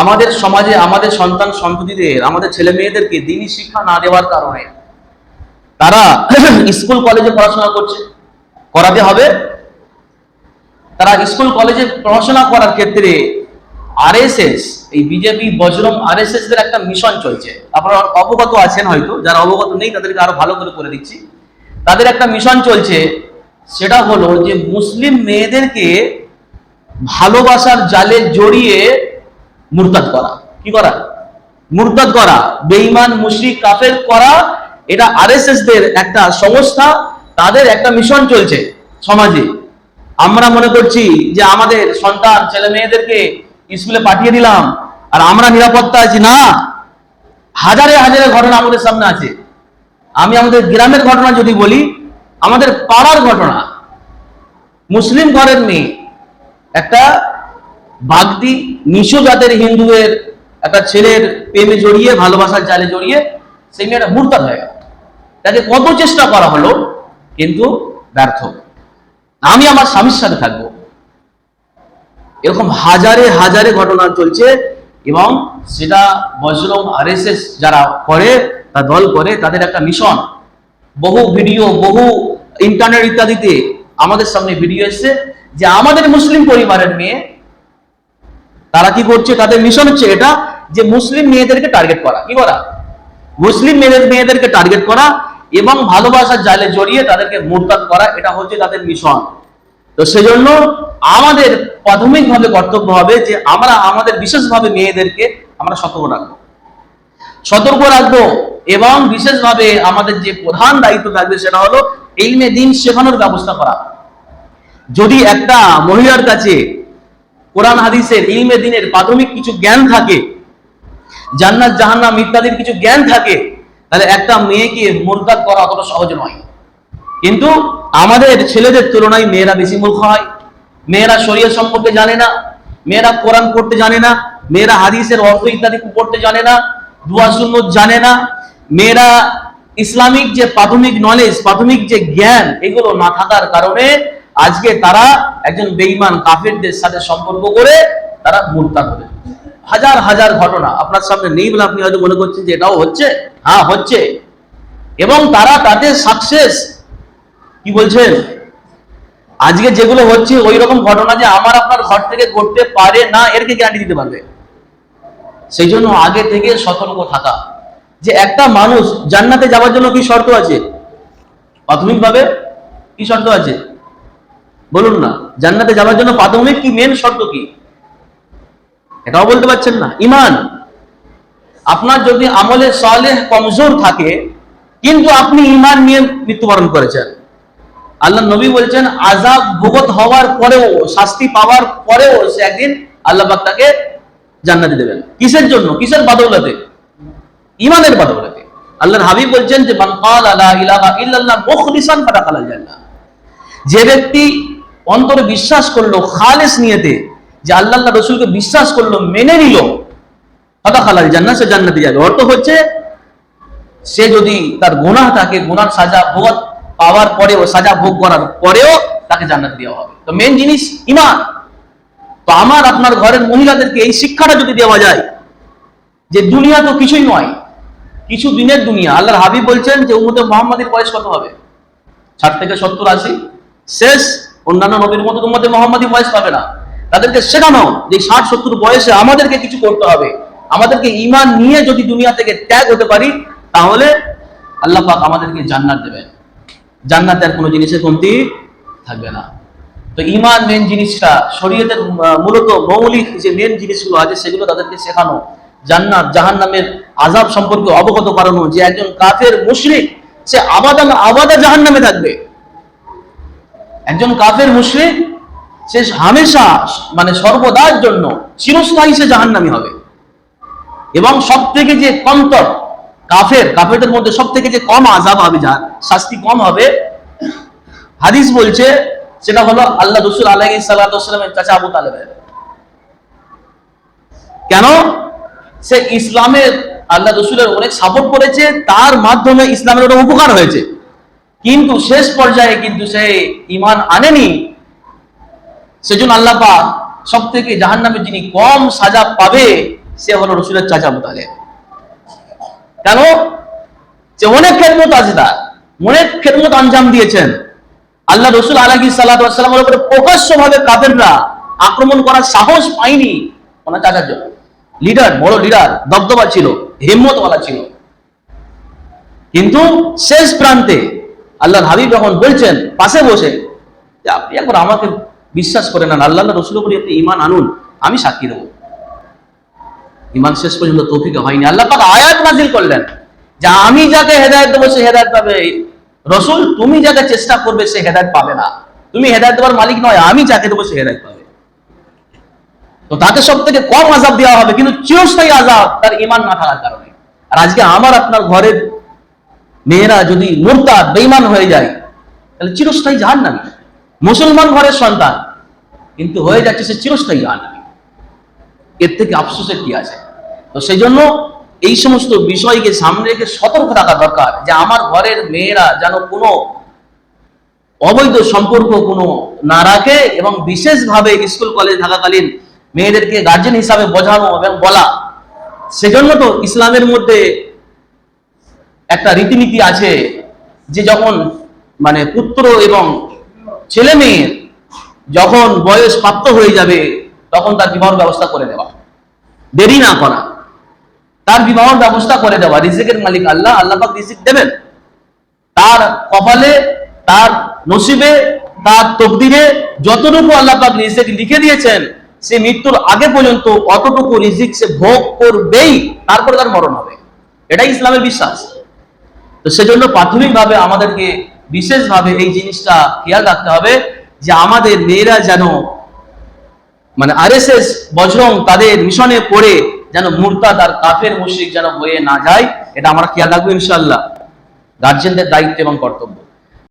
আমাদের সমাজে, আমাদের সন্তান সন্ততিদের, আমাদের ছেলে মেয়েদেরকে দিনই শিক্ষা না দেওয়ার কারণে তারা স্কুল, কলেজে পড়াশোনা করছে। করাতে হবে। তারা স্কুল, কলেজে পড়াশোনা করার ক্ষেত্রে আরএসএস, এই বিজেপি, বজরং আরএসএস দের একটা মিশন চলছে। আপনারা অবগত আছেন হয়তো, যারা অবগত নেই, তাদেরকে আরও ভালো করে করে দিচ্ছি। তাদের একটা মিশন চলছে, সেটা হলো যে মুসলিম মেয়েদেরকে ভালোবাসার জালে জড়িয়ে মুরতাদ করা। কি করা? মুরতাদ করা। বেঈমান, মুশরিক, কাফের করা, এটা আরএসএস দের একটা সংস্থা, তাদের একটা মিশন চলছে সমাজে। আমরা মনে করছি যে আমাদের সন্তান, ছেলে মেয়েদেরকে স্কুলে পাঠিয়ে দিলাম, আর আমরা নিরাপত্তা আছি। না, হাজারে হাজারে ঘটনা আমাদের সামনে আছে। আমি আমাদের গ্রামের ঘটনা যদি বলি, আমাদের পাড়ার ঘটনা। মুসলিম ঘরের মেয়ে একটা বাগদি নিচু জাতের হিন্দুদের একটা ছেলের প্রেমে জড়িয়ে, ভালোবাসার জালে জড়িয়ে সেই মেয়েটা মুরতাদ হয়ে গেল। তাকে কত চেষ্টা করা হলো, কিন্তু ব্যর্থ। আমি আমার স্বামীর সাথে থাকব। এরকম হাজারে হাজারে ঘটনা চলছে এবং সেটা বজরং আরএসএস যারা করে তা দল করে, তাদের একটা মিশন। বহু ভিডিও, বহু ইন্টারনেট ইত্যাদিতে আমাদের সামনে ভিডিও এসছে যে আমাদের মুসলিম পরিবারের মেয়ে তারা কি করছে? তাদের মিশন হচ্ছে এটা যে মুসলিম মেয়েদেরকে টার্গেট করা। কি করা? মুসলিম মেয়েদের, মেয়েদেরকে টার্গেট করা এবং ভালোবাসার জালে জড়িয়ে তাদেরকে মোরতাদ করা, এটা হচ্ছে তাদের মিশন তো সেজন্য আমাদের প্রাথমিকভাবে কর্তব্য হবে যে আমরা আমাদের বিশেষভাবে মেয়েদেরকে আমরা সতর্ক রাখব। সতর্ক রাখব এবং বিশেষভাবে আমাদের যে প্রধান দায়িত্ব থাকবে সেটা হলো ইলমে দিন শেখানোর ব্যবস্থা করা। যদি একটা মহিলার কাছে কোরআন, হাদিসের, ইলমে দিনের প্রাথমিক কিছু জ্ঞান থাকে, জান্নাত, জাহান্নাম ইত্যাদির কিছু জ্ঞান থাকে, তাহলে একটা মেয়েকে মোরতাদ করা অতটা সহজ নয়। কিন্তু আমাদের ছেলেদের তুলনায় মেয়েরা বেশি মূর্খ হয়। মেয়েরা শরীয় সম্পর্কে জানে না, মেয়েরা কোরআন পড়তে জানে না, মেয়েরা হাদিসের অর্থ ইত্যাদি পড়তে জানে না, দুয়া সুন্নত জানে না। মেয়েরা ইসলামিক যে প্রাথমিক নলেজ প্রাথমিক যে জ্ঞান, এগুলো না থাকার কারণে আজকে তারা একজন বেঈমান কাফেরদের সাথে সম্পর্ক করে তারা মুরতাদ হবে। হাজার হাজার ঘটনা আপনার সামনে নেই বলে আপনি হয়তো মনে করছেন যে এটাও হচ্ছে। হ্যাঁ হচ্ছে। এবং তারা তাদের সাকসেস কি বলছেন? আজকে যেগুলো হচ্ছে ওই রকম ঘটনা যে আমার আপনার ঘর থেকে ঘটতে পারে না এরকে গ্যারান্টি দিতে পারবে? সেই জন্য আগে থেকে সতর্ক থাকা। যে একটা মানুষ জান্নাতে যাওয়ার জন্য কি শর্ত আছে? প্রাথমিকভাবে কি শর্ত আছে? বলুন না, জান্নাতে যাওয়ার জন্য প্রাথমিক কি মেন শর্ত কি? এটাও বলতে পারছেন না। ইমান। আপনার যদি আমলে সালেহ কমজোর থাকে, কিন্তু আপনি ইমান নিয়ে মৃত্যুবরণ করেছেন। আল্লাহ নবী বলছেন আজাব ভুগত হওয়ার পরেও, শাস্তি পাওয়ার পরেও সে একদিন আল্লাহ তাকে জান্নাতে দেবেন। কিসের জন্য? কিসের বাদৌলতে? ইমানের বাদৌলতে। আল্লাহর হাবিব বলছেন যে, মান ক্বালা লা ইলাহা ইল্লাল্লাহ মুখলিসান ফাদাখালাল জান্নাহ। যে ব্যক্তি অন্তরে বিশ্বাস করল, খালেস নিয়েতে, যে আল্লাহ রসুলকে বিশ্বাস করল, মেনে নিল। ফাদাখালাল জান্নাহ সে জান্নাতে যাবে। অর্থ হচ্ছে, সে যদি তার গুনাহ থাকে, গোনার সাজা ভোগ পাওয়ার পরেও, সাজা ভোগ করার পরেও তাকে জান্নাত দেওয়া হবে। তো মেন জিনিস ইমান তো আমার, আপনার ঘরের মহিলাদেরকে এই শিক্ষাটা যদি দেওয়া যায়, যে দুনিয়া তো কিছুই নয়, কিছু দিনের দুনিয়া। আল্লাহর হাবিব বলছেন যে, উম্মতে মোহাম্মদের বয়স কত হবে? ষাট থেকে সত্তর, আশি? শেষ অন্যান্য নবীর মতো তোমাদের মোহাম্মদী বয়স পাবে না। তাদেরকে শেখানো যে ষাট, সত্তর বয়সে আমাদেরকে কিছু করতে হবে। আমাদেরকে ইমান নিয়ে যদি দুনিয়া থেকে ত্যাগ হতে পারি, তাহলে আল্লাহ পাক আমাদেরকে জান্নাত দেবেন। জান্নাতে আর কোনো জিনিসের কমতি থাকবে না। তো ইমান মেন জিনিসটা, শরীয়তের মূলত মৌলিক যে মেন জিনিসগুলো আছে, সেগুলো তাদেরকে শেখানো। জান্নাত, জাহান্নামের আজাব সম্পর্কে অবগত করানো যে একজন কাফের মুশরিক, সে আবাদা আবাদা জাহান্নামে থাকবে। একজন কাফের মুশরিক, সে হামেশা মানে সর্বদার জন্য চিরস্থায়ী সে জাহান্নামী হবে। এবং সব থেকে যে কমতর কাফের, কাফেরদের মধ্যে সব থেকে যে কম আজাব হবে যার শাস্তি কম হবে, হাদিস বলছে, সেটা হলো আল্লাহ রসুল আলাহি সাল্লামের চাচা আবু তালেবের। কেন? সে ইসলামের, আল্লাহ রসুলের অনেক সাপোর্ট করেছে, তার মাধ্যমে ইসলামের অনেক উপকার হয়েছে। কিন্তু শেষ পর্যায়ে কিন্তু সে ইমান আনেনি। সেজন্য আল্লাহ পাক সব থেকে জাহান নামে যিনি কম সাজা পাবে, সে হলো রসুলের চাচা মোতালে কেন? যে অনেক খেদমত আছে তার। অনেক খেদমত আঞ্জাম দিয়েছেন। আল্লাহ রসুল আলহি সাল্লাহামের উপরে প্রকাশ্য ভাবে কাফেররা আক্রমণ করার সাহস পায়নি ওনার চাচার জন্য। লিডার, বড় লিডার, দবদবা ছিল, হিম্মতওয়ালা ছিল। কিন্তু শেষ প্রান্তে আল্লাহ হাবিব যখন বলছেন, পাশে বসে আপনি একবার আমাকে বিশ্বাস করে নেন আল্লাহ রসুল উপরে আপনি ইমান আনুন, আমি সাক্ষী দেবো। ইমান শেষ পর্যন্ত তৌফিক হয়নি। আল্লাহ পাক আয়াত নাজিল করলেন, যে আমি যাকে হেদায়ত দেবো, সে হেদায়ত পাবে। রসুল, তুমি যাকে চেষ্টা করবে, সে হেদায়ত পাবে না। তুমি হেদায়ত দেওয়ার মালিক নয়, আমি যাকে দেবো, সে হেদায়ত পাবে। তো তাকে সব থেকে কম আজাব দেওয়া হবে, কিন্তু চিরস্থায়ী আজাব তার ইমান না থাকার কারণে। আর আজকে আমার আপনার ঘরের মেয়েরা যদি মোরতাদ বেইমান হয়ে যায়, তাহলে চিরস্থায়ী জাহান নামি মুসলমান ঘরের সন্তান, কিন্তু হয়ে যাচ্ছে সে চিরস্থায়ী জাহান নামি এর থেকে আফসোসের কি আছে? তো সেই জন্য এই সমস্ত বিষয়কে সামনে রেখে সতর্ক থাকা দরকার যে আমার ঘরের মেয়েরা যেন কোনো অবৈধ সম্পর্ক কোনো না রাখে এবং বিশেষভাবে স্কুল, কলেজ থাকাকালীন মেয়েদেরকে গার্জেন হিসাবে বোঝানো এবং বলা। সেজন্য তো ইসলামের মধ্যে একটা রীতিনীতি আছে যে যখন মানে পুত্র এবং ছেলে মেয়ের যখন বয়স প্রাপ্ত হয়ে যাবে, তখন তার বিবাহ ব্যবস্থা করে দেওয়া। দেরি না করা। তার বিবাহ ব্যবস্থা করে দেওয়া। রিজিকের মালিক আল্লাহ আল্লাহ পাক রিজিক দেবেন। তার কপালে, তার নসিবে, তার তকদিরে যতটুকু আল্লাহ পাক রিজিক লিখে দিয়েছেন, সে মৃত্যুর আগে পর্যন্ত অতটুকু রিজিক সে ভোগ করবেই, তারপরে তার মরণ হবে। এটাই ইসলামের বিশ্বাস। তো সেজন্য প্রাথমিকভাবে আমাদেরকে বিশেষভাবে এই জিনিসটা খেয়াল রাখতে হবে যে আমাদের মেয়েরা যেন মানে আর এস এস বজরং তাদের মিশনে পড়ে যেন মুরতাদ তার কাফের মুশ্রিক যেন হয়ে না যায়, এটা আমরা খেয়াল রাখব ইনশাল্লাহ গার্জেনদের দায়িত্ব এবং কর্তব্য।